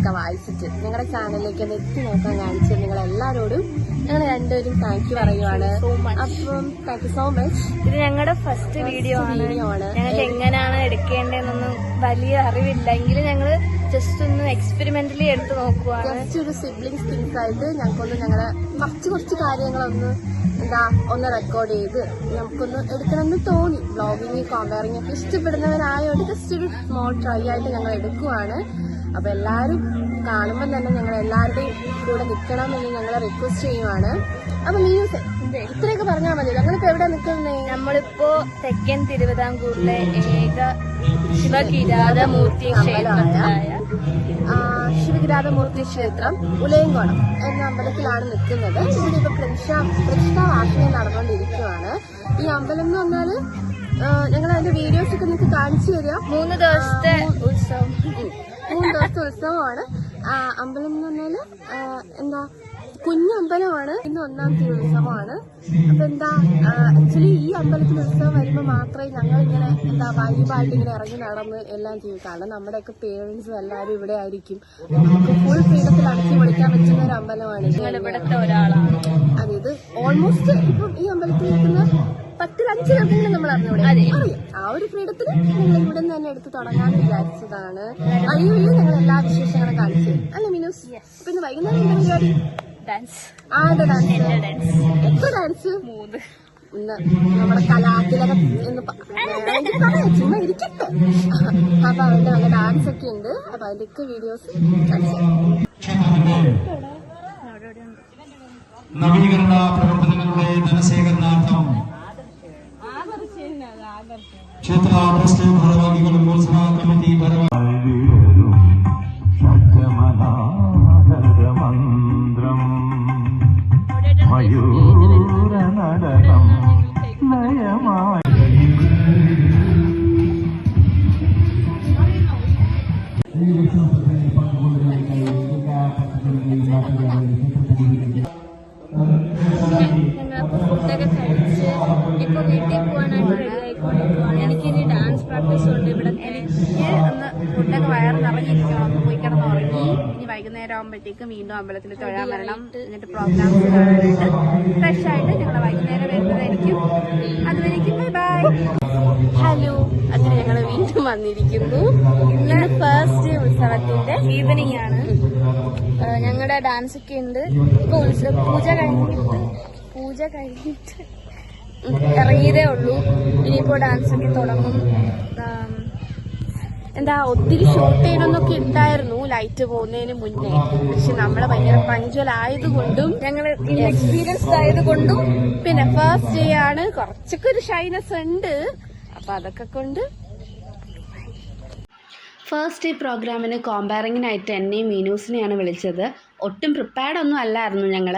ഒക്കെ വായിച്ചിട്ട് നിങ്ങളുടെ ചാനലിലേക്ക് ഒന്ന് എത്തി നോക്കാൻ കാണിച്ച് നിങ്ങൾ എല്ലാവരോടും ഞങ്ങൾ രണ്ടുപേരും താങ്ക് യു പറയുവാണ്. അപ്പം താങ്ക് യു സോ മച്ച് ഇത് ഞങ്ങളുടെ ഫസ്റ്റ് വീഡിയോ ആണ്. ഞങ്ങൾക്ക് എങ്ങനെയാണ് എടുക്കേണ്ടതെന്നൊന്നും വലിയ അറിവില്ല എങ്കിലും ഞങ്ങൾ ജസ്റ്റ് ഒന്ന് എക്സ്പെരിമെന്റലി എടുത്ത് നോക്കുവാണ്. ജസ്റ്റ് ഒരു സിബ്ലിംഗ് തിങ്സ് ആയിട്ട് ഞങ്ങൾക്കൊന്ന് ഞങ്ങൾ കുറച്ച് കുറച്ച് കാര്യങ്ങളൊന്ന് എന്താ ഒന്ന് റെക്കോർഡ് ചെയ്ത് നമുക്കൊന്ന് എടുക്കണമെന്ന് തോന്നി. ബ്ലോഗിങ് കോമ്പയറിംഗ് ഒക്കെ ഇഷ്ടപ്പെടുന്നവരായതുകൊണ്ട് ജസ്റ്റ് ഒരു സ്മോൾ ട്രൈ ആയിട്ട് ഞങ്ങൾ എടുക്കുവാണ്. അപ്പൊ എല്ലാവരും കാണുമ്പോൾ തന്നെ ഞങ്ങൾ എല്ലാവരുടെയും കൂടെ നിൽക്കണമെന്ന് ഞങ്ങൾ റിക്വസ്റ്റ് ചെയ്യുവാണ്. അപ്പൊ നീ ഇത്രയൊക്കെ പറഞ്ഞാൽ മതി ഞങ്ങളിപ്പോ എവിടെ നിൽക്കുന്നേ? നമ്മളിപ്പോ തെക്കൻ തിരുവിതാംകൂറിലെ ഏക ശിവകിരാതമൂർത്തി ക്ഷേത്രമായ ശിവകിരാതമൂർത്തി ക്ഷേത്രം ഉലയങ്കോണം എന്ന അമ്പലത്തിലാണ് നിൽക്കുന്നത്. ഇവിടെ ഇപ്പൊ പ്രതിഷ്ഠ പ്രതിഷ്ഠാ വാർഷികം നടന്നുകൊണ്ടിരിക്കുകയാണ് ഈ അമ്പലം എന്ന് പറഞ്ഞാൽ ഞങ്ങൾ അതിന്റെ വീഡിയോസ് ഒക്കെ നിങ്ങൾക്ക് കാണിച്ചു തരാം. മൂന്ന് ദിവസത്തെ ഉത്സവം. മൂന്ന് ദിവസത്തെ ഉത്സവമാണ് അമ്പലം എന്ന് പറഞ്ഞാൽ എന്താ കുഞ്ഞമ്പലമാണ് ഇന്ന് ഒന്നാം തീയതി ഉത്സവമാണ്. അപ്പൊ എന്താ ആക്ച്വലി ഈ അമ്പലത്തിൽ ഉത്സവം വരുമ്പോൾ മാത്രമേ ഞങ്ങൾ ഇങ്ങനെ എന്താ വൈബായിട്ട് ഇങ്ങനെ ഇറങ്ങി നടന്ന് എല്ലാം ചെയ്യും. കാരണം നമ്മുടെയൊക്കെ പേരൻസും എല്ലാവരും ഇവിടെ ആയിരിക്കും. ഫുൾ ഫ്രീഡത്തിൽ അടച്ചു പൊളിക്കാൻ പറ്റുന്ന ഒരു അമ്പലമാണ്. ഇത്. ഇവിടുത്തെ ഒരാളാണ്. അതെ ഇത് ഓൾമോസ്റ്റ് ഇപ്പം ഈ അമ്പലത്തിൽ നിൽക്കുന്ന പത്തിൽ അഞ്ച് പേർക്കെങ്കിലും നമ്മൾ അറിഞ്ഞൂടെ? ആ ഒരു ഫ്രീഡത്തിൽ നിങ്ങൾ ഇവിടെ നിന്ന് തന്നെ എടുത്ത് തുടങ്ങാൻ വിചാരിച്ചതാണ്. അയ്യോ വഴി ഞങ്ങൾ എല്ലാ വിശേഷങ്ങളും കാണിച്ചു അല്ലെ മിനൂസ്? പിന്നെ വൈകുന്നേരം എന്താ പരിപാടി? ഡാൻസ് ആരുടെ ഡാൻസ് എത്ര ഡാൻസ് മൂന്ന്. നമ്മുടെ കലാതിലകം എന്ന് ചുമ്മാ ഇരിക്കട്ടെ. അപ്പൊ അവന്റെ നല്ല ഡാൻസ് ഒക്കെ ഉണ്ട്. അപ്പൊ അതിന്റെയൊക്കെ വീഡിയോസ് കാണിച്ചു നവീകരണ പ്രവർത്തനങ്ങളുടെ ധനശേഖരണാർത്ഥം ക്ഷേത്ര ട്രസ്റ്റ് ഭാരവാഹികളും ഉത്സവ കമ്മിറ്റി ഭാരവാഹി മന്ത്രം മയൂര നടനം നയമായി ഫുഡൊക്കെ വയറ് നിറഞ്ഞിരിക്കണം പോയി കിടന്ന് ഉറങ്ങി ഇനി വൈകുന്നേരം ആകുമ്പോഴത്തേക്കും വീണ്ടും അമ്പലത്തിൽ തൊഴാൻ വരണം. എന്നിട്ട് പ്രോഗ്രാംസ് കാണാനായിട്ട് ഫ്രഷ് ആയിട്ട് ഞങ്ങൾ വൈകുന്നേരം വരുന്നതായിരിക്കും. അതുവരേക്കും ബൈ ബൈ. ഹലോ അങ്ങനെ ഞങ്ങൾ വീണ്ടും വന്നിരിക്കുന്നു. ഇന്ന് ഫസ്റ്റ് ഉത്സവത്തിന്റെ ഈവനിങ് ആണ്. ഞങ്ങളുടെ ഡാൻസ് ഒക്കെ ഉണ്ട്. ഇപ്പൊ ഉത്സവ പൂജ കഴിഞ്ഞിട്ട് പൂജ കഴിഞ്ഞിട്ട് ഇറങ്ങിയതേ ഉള്ളൂ. ഇനിയിപ്പോ ഡാൻസ് ഒക്കെ തുടങ്ങും. എന്താ ഒത്തിരി ഷൂട്ട് ചെയ്യണമെന്നൊക്കെ ഉണ്ടായിരുന്നു ലൈറ്റ് പോകുന്നതിന് മുന്നേ. പക്ഷെ നമ്മൾ ഭയങ്കര പഞ്ച്വൽ ആയതുകൊണ്ടും ഞങ്ങൾ എക്സ്പീരിയൻസ്ഡ് ആയതുകൊണ്ടും പിന്നെ ഫസ്റ്റ് ഡേ ആണ് കുറച്ചൊക്കെ ഒരു ഷൈനസ് ഉണ്ട്. അപ്പൊ അതൊക്കെ കൊണ്ട് ഫസ്റ്റ് ഡേ പ്രോഗ്രാമിന് കോമ്പാരിങ്ങിനായിട്ട് എന്നെയും മീനൂസിനെയാണ് വിളിച്ചത്. ഒട്ടും പ്രിപ്പയർഡ് ഒന്നും അല്ലായിരുന്നു ഞങ്ങൾ.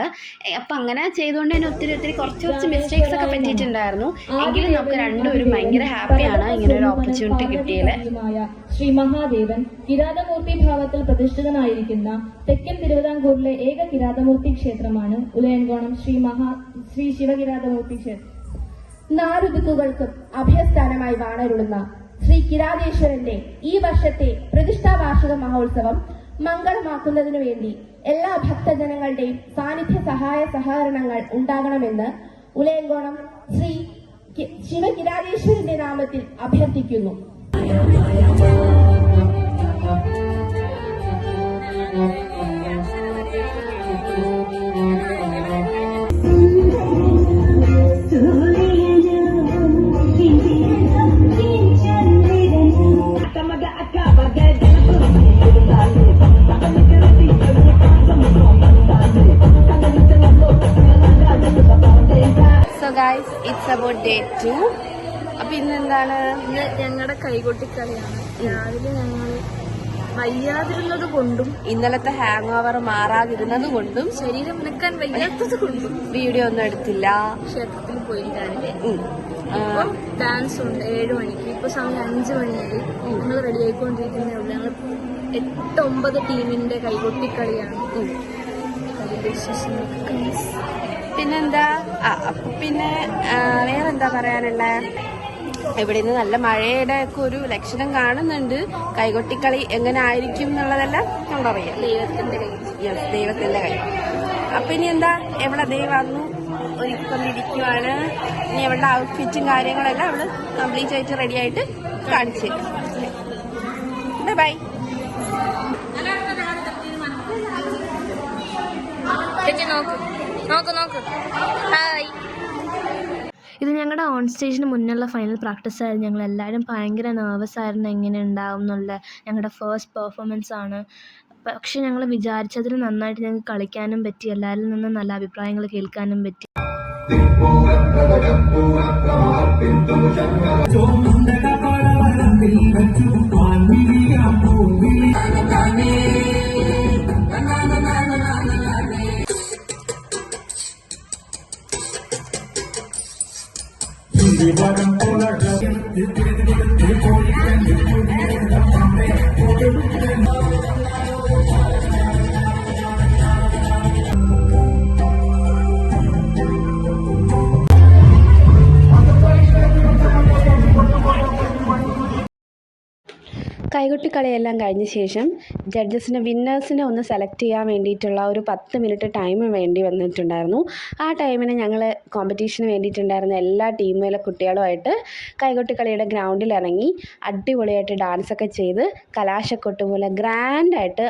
അപ്പം അങ്ങനെ ചെയ്തുകൊണ്ട് തന്നെ ഒത്തിരി ഒത്തിരി കുറച്ച് കുറച്ച് മിസ്റ്റേക്സ് ഒക്കെ പറ്റിയിട്ടുണ്ടായിരുന്നു. എങ്കിലും നമുക്ക് രണ്ടുപേരും ഭയങ്കര ഹാപ്പിയാണ് ഇങ്ങനെ ഒരു ഓപ്പർച്യൂണിറ്റി കിട്ടിയത്. ശ്രീ മഹാദേവൻ കിരാതമൂർത്തി ഭാവത്തിൽ പ്രതിഷ്ഠിതനായിരിക്കുന്ന തെക്കൻ തിരുവിതാംകൂറിലെ ഏക കിരാതമൂർത്തി ക്ഷേത്രമാണ് ഉലയങ്കോണം ശ്രീ മഹാ ശ്രീ ശിവകിരാതമൂർത്തി ക്ഷേത്രം. നാലുദിക്കുകൾക്കും അഭയസ്ഥാനമായി വാണരുളുന്ന ശ്രീ കിരാതേശ്വരന്റെ ഈ വർഷത്തെ പ്രതിഷ്ഠാ വാർഷിക മഹോത്സവം മംഗളമാക്കുന്നതിനു വേണ്ടി എല്ലാ ഭക്തജനങ്ങളുടെയും സാന്നിധ്യ സഹായ സഹകരണങ്ങൾ ഉണ്ടാകണമെന്ന് ഉലയങ്കോണം ശ്രീ ശിവകിരാജേശ്വരന്റെ നാമത്തിൽ അഭ്യർത്ഥിക്കുന്നു. So it's about day two അപ്പൊ ഇന്ന് എന്താണ് ഞങ്ങളുടെ കൈകൊട്ടിക്കളിയാണ് രാവിലെ ഞങ്ങൾ വയ്യാതിരുന്നത് കൊണ്ടും ഇന്നലത്തെ ഹാങ് ഓവർ മാറാതിരുന്നത് കൊണ്ടും ശരീരം നിൽക്കാൻ വയ്യാത്തത് കൊണ്ടും വീഡിയോ ഒന്നും എടുത്തില്ല. ക്ഷേത്രത്തിൽ പോയി രാവിലെ ഉം. ആ, ഇപ്പൊ ഡാൻസ് ഉണ്ട്. ഏഴ് മണിക്ക്. ഇപ്പൊ സമയം അഞ്ചു മണിയായി. ഞങ്ങൾ റെഡി ആയിക്കൊണ്ടിരിക്കുന്നേ ഉള്ളൂ. ഞങ്ങൾ എട്ട് ഒമ്പത് ടീമിന്റെ കൈകൊട്ടിക്കളിയാണ് അതിന്റെ വിശേഷങ്ങളൊക്കെ. പിന്നെന്താ? പിന്നെ വേറെന്താ പറയാനുള്ള? ഇവിടെ നിന്ന് നല്ല മഴയുടെ ഒക്കെ ഒരു ലക്ഷണം കാണുന്നുണ്ട്. കൈകൊട്ടിക്കളി എങ്ങനെ ആയിരിക്കും എന്നുള്ളതെല്ലാം കണ്ടറിയാം ദൈവത്തിന്റെ കൈ. ദൈവത്തിന്റെ കൈ. അപ്പൊ ഇനി എന്താ? എവിടെ ദൈവം വന്നു? ഒരുക്കൊണ്ടിരിക്കുവാണ് ഇനി അവളുടെ ഔട്ട്ഫിറ്റും കാര്യങ്ങളെല്ലാം അവൾ കംപ്ലീറ്റ് ആയിട്ട് റെഡി ആയിട്ട് കാണിച്ചു ബൈ ബൈ നോക്ക്. നോക്ക് നോക്ക്. ഹായ് ഇത് ഞങ്ങളുടെ ഓൺ സ്റ്റേജിന് മുന്നുള്ള ഫൈനൽ പ്രാക്ടീസ് ആയിരുന്നു. ഞങ്ങൾ എല്ലാവരും ഭയങ്കര നെർവസ് ആയിരുന്നു എങ്ങനെ ഉണ്ടാവും എന്നുള്ള. ഞങ്ങളുടെ ഫസ്റ്റ് പെർഫോമൻസ് ആണ്. പക്ഷെ ഞങ്ങൾ വിചാരിച്ചതിന് നന്നായിട്ട് ഞങ്ങൾക്ക് കളിക്കാനും പറ്റി എല്ലാവരിൽ നിന്നും നല്ല അഭിപ്രായങ്ങൾ കേൾക്കാനും പറ്റി. உலகம் உலகம் കൈകൊട്ടിക്കളിയെല്ലാം കഴിഞ്ഞ ശേഷം ജഡ്ജസിന് വിന്നേഴ്സിനെ ഒന്ന് സെലക്ട് ചെയ്യാൻ വേണ്ടിയിട്ടുള്ള ഒരു പത്ത് മിനിറ്റ് ടൈം വേണ്ടി വന്നിട്ടുണ്ടായിരുന്നു. ആ ടൈമിന് ഞങ്ങൾ കോമ്പറ്റീഷന് വേണ്ടിയിട്ടുണ്ടായിരുന്ന എല്ലാ ടീമിലെ കുട്ടികളുമായിട്ട് കൈകൊട്ടിക്കളിയുടെ ഗ്രൗണ്ടിൽ ഇറങ്ങി അടിപൊളിയായിട്ട് ഡാൻസൊക്കെ ചെയ്ത് കലാശക്കൊട്ട് പോലെ ഗ്രാൻഡായിട്ട്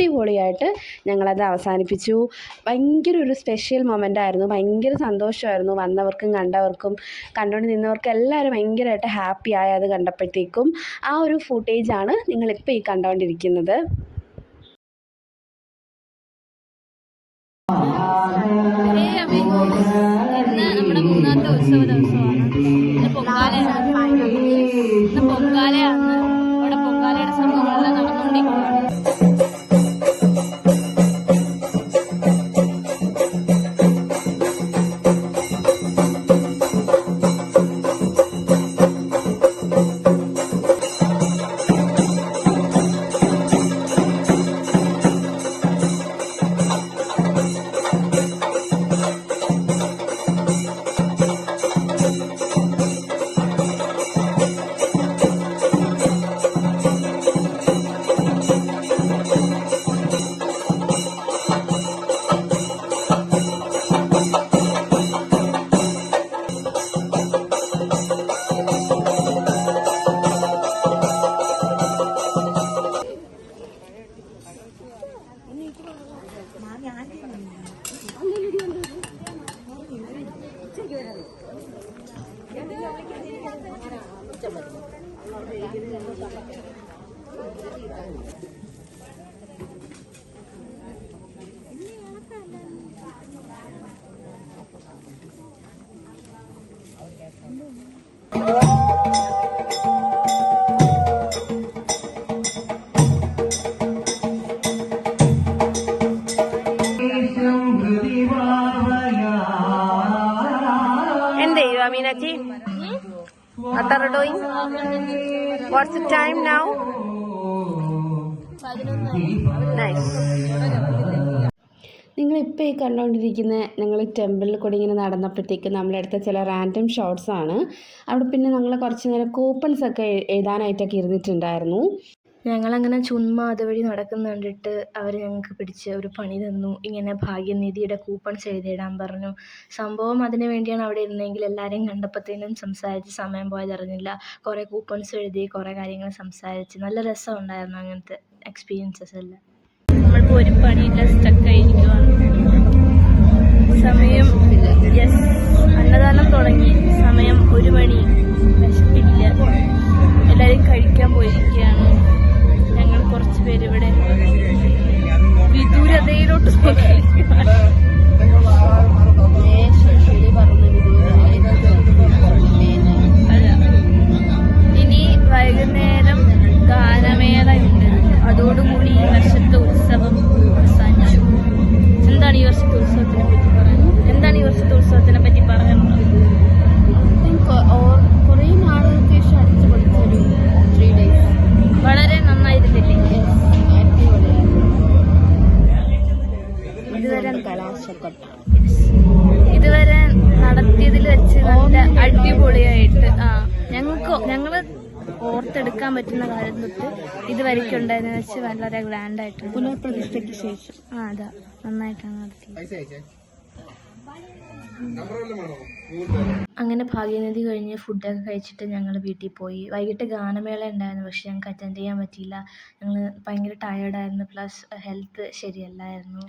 അടിപൊളിയായിട്ട് ഞങ്ങളത് അവസാനിപ്പിച്ചു. ഭയങ്കര ഒരു സ്പെഷ്യൽ മൊമെന്റ് ആയിരുന്നു. ഭയങ്കര സന്തോഷമായിരുന്നു വന്നവർക്കും കണ്ടവർക്കും. കണ്ടുകൊണ്ട് നിന്നവർക്കും എല്ലാവരും ഭയങ്കരമായിട്ട് ഹാപ്പി ആയി അത് കണ്ടപ്പോഴത്തേക്കും ആ ഒരു ഫുട്ടേജാണ് നിങ്ങളിപ്പോൾ ഈ കണ്ടുകൊണ്ടിരിക്കുന്നത് നമ്മുടെ മൂന്നാമത്തെ ഉത്സവ ദിവസമാണ്. പൊങ്കാല എന്ത് ചെയ്യുക Meenachi What are you doing? What's the time now? നിങ്ങളിപ്പോൾ ഈ കണ്ടുകൊണ്ടിരിക്കുന്ന ഞങ്ങൾ ടെമ്പിളിൽ കൂടി ഇങ്ങനെ നടന്നപ്പോഴത്തേക്ക് നമ്മളെടുത്ത ചില റാൻഡം ഷോട്ട്സാണ് ആണ്. അവിടെ പിന്നെ ഞങ്ങൾ കുറച്ച് നേരം കൂപ്പൺസൊക്കെ എഴുതാനായിട്ടൊക്കെ ഇരുന്നിട്ടുണ്ടായിരുന്നു. ഞങ്ങളങ്ങനെ ചുമ്മാ അതുവഴി നടക്കുന്ന കണ്ടിട്ട് അവർ ഞങ്ങൾക്ക് പിടിച്ച് ഒരു പണി തന്നു. ഇങ്ങനെ ഭാഗ്യനിധിയുടെ കൂപ്പൺസ് എഴുതിയിടാൻ പറഞ്ഞു. സംഭവം അതിന് വേണ്ടിയാണ് അവിടെ ഇരുന്നെങ്കിൽ എല്ലാവരെയും കണ്ടപ്പോഴത്തേനും സംസാരിച്ച് സമയം പോയതറിഞ്ഞില്ല കുറേ കൂപ്പൺസ് എഴുതി കുറേ കാര്യങ്ങൾ സംസാരിച്ച് നല്ല രസമുണ്ടായിരുന്നു അങ്ങനത്തെ എക്സ്പീരിയൻസസ് എല്ലാം. നമ്മളിപ്പോൾ ഒരു പണിയില്ല സ്റ്റക്കായിരിക്കുവാണ് സമയം യെസ് അന്നദാനം തുടങ്ങി. സമയം ഒരു മണി. വിശപ്പില്ല. എല്ലാവരും കഴിക്കാൻ പോയിരിക്കുകയാണ്. ഞങ്ങൾ കുറച്ച് പേര് ഇവിടെ വിദൂരതയിലോട്ട് നോക്കിയിരിക്കുകയാണ് പറ്റുന്ന കാലം തൊട്ട് ഇതുവരെയ്ക്കും ഉണ്ടായതെന്ന് വെച്ച് വളരെ ഗ്രാൻഡായിട്ട് പുനഃപ്രതിഷ്ഠയ്ക്ക് ശേഷം. ആ അതാ. നന്നായിട്ടാണ് നടത്തിയത്. അങ്ങനെ ഭാഗ്യനിധി കഴിഞ്ഞ് ഫുഡൊക്കെ കഴിച്ചിട്ട് ഞങ്ങൾ വീട്ടിൽ പോയി. വൈകിട്ട് ഗാനമേള ഉണ്ടായിരുന്നു പക്ഷെ ഞങ്ങൾക്ക് അറ്റൻഡ് ചെയ്യാൻ പറ്റിയില്ല. ഞങ്ങൾ ഭയങ്കര ടയേർഡായിരുന്നു പ്ലസ് ഹെൽത്ത് ശരിയല്ലായിരുന്നു.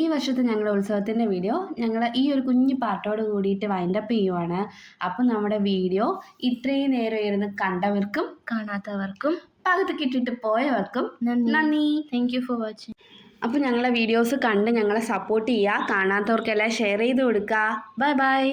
ഈ വർഷത്തെ ഞങ്ങളുടെ ഉത്സവത്തിന്റെ വീഡിയോ ഞങ്ങൾ ഈ ഒരു കുഞ്ഞു പാട്ടോട് കൂടിയിട്ട് വൈൻഡപ്പ് ചെയ്യുവാണ്. അപ്പം നമ്മുടെ വീഡിയോ ഇത്രയും നേരം ഇരുന്ന് കണ്ടവർക്കും കാണാത്തവർക്കും പകുതി കിട്ടിയിട്ട് പോയവർക്കും നന്ദി. താങ്ക് യു ഫോർ വാച്ചിങ് അപ്പോൾ ഞങ്ങളെ വീഡിയോസ് കണ്ട് ഞങ്ങളെ സപ്പോർട്ട് ചെയ്യുക. കാണാത്തവർക്കെല്ലാം ഷെയർ ചെയ്ത് കൊടുക്കുക. Bye bye